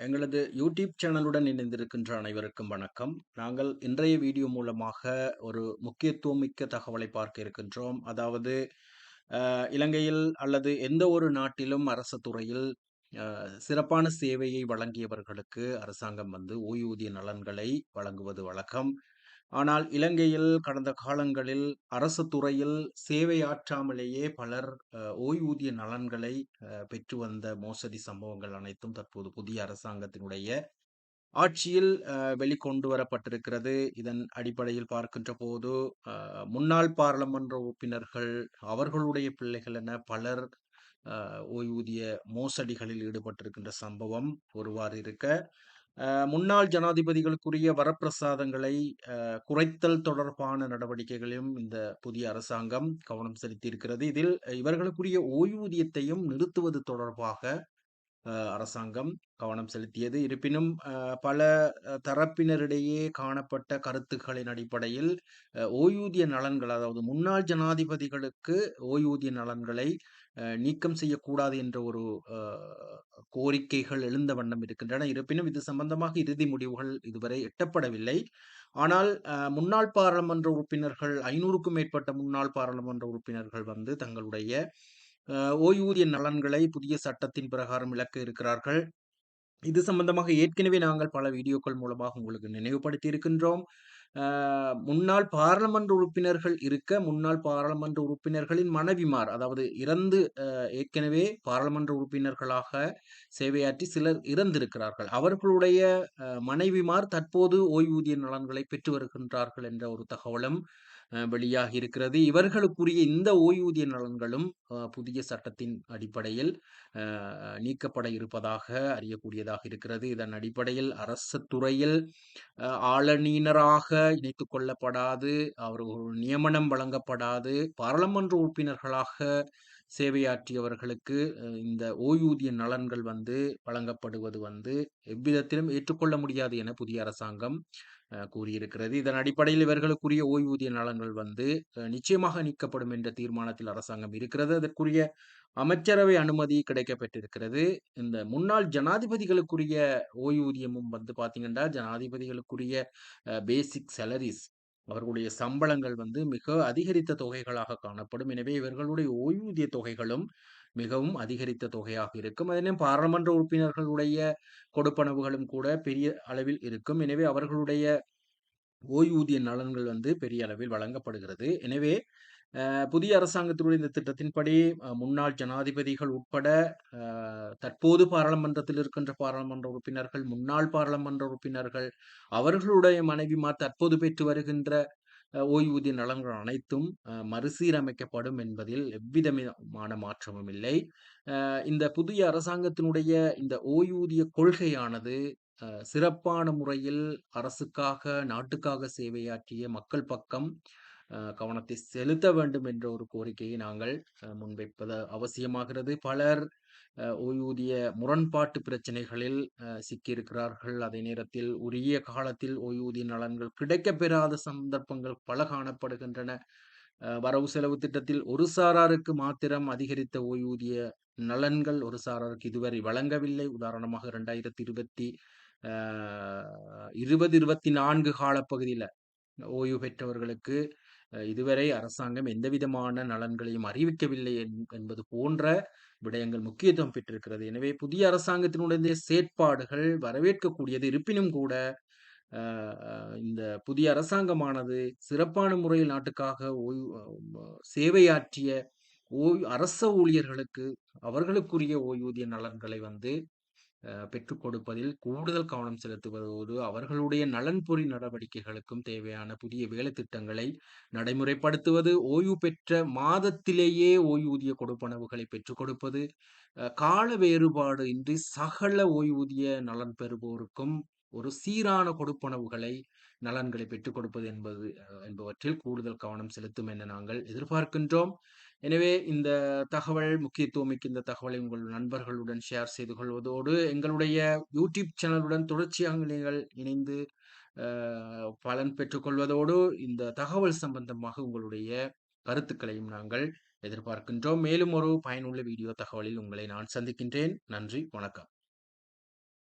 எங்களது யூடியூப் சேனலுடன் இணைந்திருக்கின்ற அனைவருக்கும் வணக்கம். நாங்கள் இன்றைய வீடியோ மூலமாக ஒரு முக்கியத்துவமிக்க தகவலை பார்க்க இருக்கின்றோம். அதாவது இலங்கையில் அல்லது எந்த ஒரு நாட்டிலும் அரசு துறையில் சிறப்பான சேவையை வழங்கியவர்களுக்கு அரசாங்கம் வந்து ஓய்வூதிய நலன்களை வழங்குவது வழக்கம். ஆனால் இலங்கையில் கடந்த காலங்களில் அரசு துறையில் சேவையாற்றாமலேயே பலர் ஓய்வூதிய நலன்களை பெற்று வந்த மோசடி சம்பவங்கள் அனைத்தும் தற்போது புதிய அரசாங்கத்தினுடைய ஆட்சியில் வெளிக்கொண்டு வரப்பட்டிருக்கிறது. இதன் அடிப்படையில் பார்க்கின்ற போது முன்னாள் பாராளுமன்ற உறுப்பினர்கள் அவர்களுடைய பிள்ளைகள் என பலர் ஓய்வூதிய மோசடிகளில் ஈடுபட்டிருக்கின்ற சம்பவம் ஒருவாறு இருக்க முன்னாள் ஜனாதிபதிகளுக்குரிய வரப்பிரசாதங்களை அஹ், குறைத்தல் தொடர்பான நடவடிக்கைகளையும் இந்த புதிய அரசாங்கம் கவனம் செலுத்தியிருக்கிறது. இதில் இவர்களுக்குரிய ஓய்வூதியத்தையும் நிறுத்துவது தொடர்பாக அரசாங்கம் கவனம் செலுத்தியது. இருப்பினும் பல தரப்பினரிடையே காணப்பட்ட கருத்துக்களின் அடிப்படையில் ஓய்வூதிய நலன்கள் அதாவது முன்னாள் ஜனாதிபதிகளுக்கு ஓய்வூதிய நலன்களை நீக்கம் செய்யக்கூடாது என்ற ஒரு கோரிக்கைகள் எழுந்த வண்ணம் இருக்கின்றன. இருப்பினும் இது சம்பந்தமாக இறுதி முடிவுகள் இதுவரை எட்டப்படவில்லை. ஆனால் முன்னாள் பாராளுமன்ற உறுப்பினர்கள் ஐநூறுக்கும் மேற்பட்ட முன்னாள் பாராளுமன்ற உறுப்பினர்கள் வந்து தங்களுடைய ஓய்வூதிய நலன்களை புதிய சட்டத்தின் பிரகாரம் இழக்க இருக்கிறார்கள். இது சம்பந்தமாக ஏற்கனவே நாங்கள் பல வீடியோக்கள் மூலமாக உங்களுக்கு நினைவுபடுத்தி இருக்கின்றோம் முன்னாள் பாராளுமன்ற உறுப்பினர்கள் இருக்க முன்னாள் பாராளுமன்ற உறுப்பினர்களின் மனைவிமார் அதாவது இறந்து ஏற்கனவே பாராளுமன்ற உறுப்பினர்களாக சேவையாற்றி சிலர் இறந்திருக்கிறார்கள். அவர்களுடைய மனைவிமார் தற்போது ஓய்வூதிய நலன்களை பெற்று வருகின்றார்கள் என்ற ஒரு தகவலும் வெளியாகி இருக்கிறது. இவர்களுக்குரிய இந்த ஓய்வூதிய நலன்களும் புதிய சட்டத்தின் அடிப்படையில் நீக்கப்பட இருப்பதாக அறியக்கூடியதாக இருக்கிறது. இதன் அடிப்படையில் அரசு துறையில் ஆளணியினராக ஆளநீனராக இணைத்துக் கொள்ளப்படாது அவர்கள் ஒரு நியமனம் வழங்கப்படாது பாராளுமன்ற உறுப்பினர்களாக சேவையாற்றியவர்களுக்கு இந்த ஓய்வூதிய நலன்கள் வந்து வழங்கப்படுவது வந்து எவ்விதத்திலும் ஏற்றுக்கொள்ள முடியாது என புதிய அரசாங்கம் கூறியிருக்கிறது. இதன் அடிப்படையில் இவர்களுக்குரிய ஓய்வூதிய நலன்கள் வந்து நிச்சயமாக நீக்கப்படும் என்ற தீர்மானத்தில் அரசாங்கம் இருக்கிறது. அதற்குரிய அமைச்சரவை அனுமதி கிடைக்கப்பெற்றிருக்கிறது. இந்த முன்னாள் ஜனாதிபதிகளுக்குரிய ஓய்வூதியமும் வந்து பார்த்தீங்கன்னா ஜனாதிபதிகளுக்குரிய பேசிக் சேலரிஸ் அவர்களுடைய சம்பளங்கள் வந்து மிக அதிகரித்த தொகைகளாக காணப்படும். எனவே இவர்களுடைய ஓய்வூதிய தொகைகளும் மிகவும் அதிகரித்த தொகையாக இருக்கும். அதிலும் பாராளுமன்ற உறுப்பினர்களுடைய கொடுப்பனவுகளும் கூட பெரிய அளவில் இருக்கும். எனவே அவர்களுடைய ஓய்வூதிய நலன்கள் வந்து பெரிய அளவில் வழங்கப்படுகிறது. எனவே புதிய அரசாங்கத்தினுடைய இந்த திட்டத்தின்படி முன்னாள் ஜனாதிபதிகள் உட்பட தற்போது பாராளுமன்றத்தில் இருக்கின்ற பாராளுமன்ற உறுப்பினர்கள் முன்னாள் பாராளுமன்ற உறுப்பினர்கள் அவர்களுடைய மனைவிமார் தற்போது பெற்று வருகின்ற ஓய்வூதிய நலன்கள் அனைத்தும் அஹ், மறுசீரமைக்கப்படும் என்பதில் எவ்விதமான மாற்றமும் இல்லை. அஹ், இந்த புதிய அரசாங்கத்தினுடைய இந்த ஓய்வூதிய கொள்கையானது சிறப்பான முறையில் அரசுக்காக நாட்டுக்காக சேவையாற்றிய மக்கள் பக்கம் கவனத்தை செலுத்த வேண்டும் என்ற ஒரு கோரிக்கையை நாங்கள் முன்வைப்பது அவசியமாகிறது. பலர் ஓய்வூதிய முரண்பாட்டு பிரச்சனைகளில் சிக்கியிருக்கிறார்கள். அதே நேரத்தில் உரிய காலத்தில் ஓய்வூதிய நலன்கள் கிடைக்கப்பெறாத சந்தர்ப்பங்கள் பல காணப்படுகின்றன. வரவு செலவு திட்டத்தில் ஒரு சாராருக்கு மாத்திரம் அதிகரித்த ஓய்வூதிய நலன்கள் ஒரு சாராருக்கு இதுவரை வழங்கவில்லை. உதாரணமாக இரண்டாயிரத்தி இருபத்தி இருபது இருபத்தி நான்கு காலப்பகுதியில் ஓய்வு பெற்றவர்களுக்கு இதுவரை அரசாங்கம் எந்தவிதமான நலன்களையும் அறிவிக்கவில்லை என்- என்பது போன்ற விடயங்கள் முக்கியத்துவம் பெற்றிருக்கிறது. எனவே புதிய அரசாங்கத்தினுடைய செயற்பாடுகள் வரவேற்கக்கூடியது. இருப்பினும் கூட இந்த புதிய அரசாங்கமானது சிறப்பான முறையில் நாட்டுக்காக ஓய்வு சேவையாற்றிய ஓய் அரச ஊழியர்களுக்கு அவர்களுக்குரிய ஓய்வூதிய நலன்களை வந்து பெற்றுக் கொடுப்பதில் கூடுதல் கவனம் செலுத்துவதோடு அவர்களுடைய நலன்பொறி நடவடிக்கைகளுக்கும் தேவையான புதிய வேலை திட்டங்களை நடைமுறைப்படுத்துவது ஓய்வு பெற்ற மாதத்திலேயே ஓய்வூதிய கொடுப்பனவுகளை பெற்றுக் கொடுப்பது கால வேறுபாடு இன்றி சகல ஓய்வூதிய நலன் பெறுவோருக்கும் ஒரு சீரான கொடுப்பனவுகளை நலன்களை பெற்றுக் கொடுப்பது என்பது என்பவற்றில் கூடுதல் கவனம் செலுத்தும் என நாங்கள் எதிர்பார்க்கின்றோம். எனவே இந்த தகவல் முக்கியத்துவமிக்க இந்த தகவலை உங்கள் நண்பர்களுடன் ஷேர் செய்து கொள்வதோடு எங்களுடைய யூடியூப் சேனலுடன் தொடர்ச்சியாக நீங்கள் இணைந்து பலன் பெற்றுக்கொள்வதோடு இந்த தகவல் சம்பந்தமாக உங்களுடைய கருத்துக்களையும் நாங்கள் எதிர்பார்க்கின்றோம். மேலும் ஒரு பயனுள்ள வீடியோ தகவலில் உங்களை நான் சந்திக்கின்றேன். நன்றி வணக்கம்.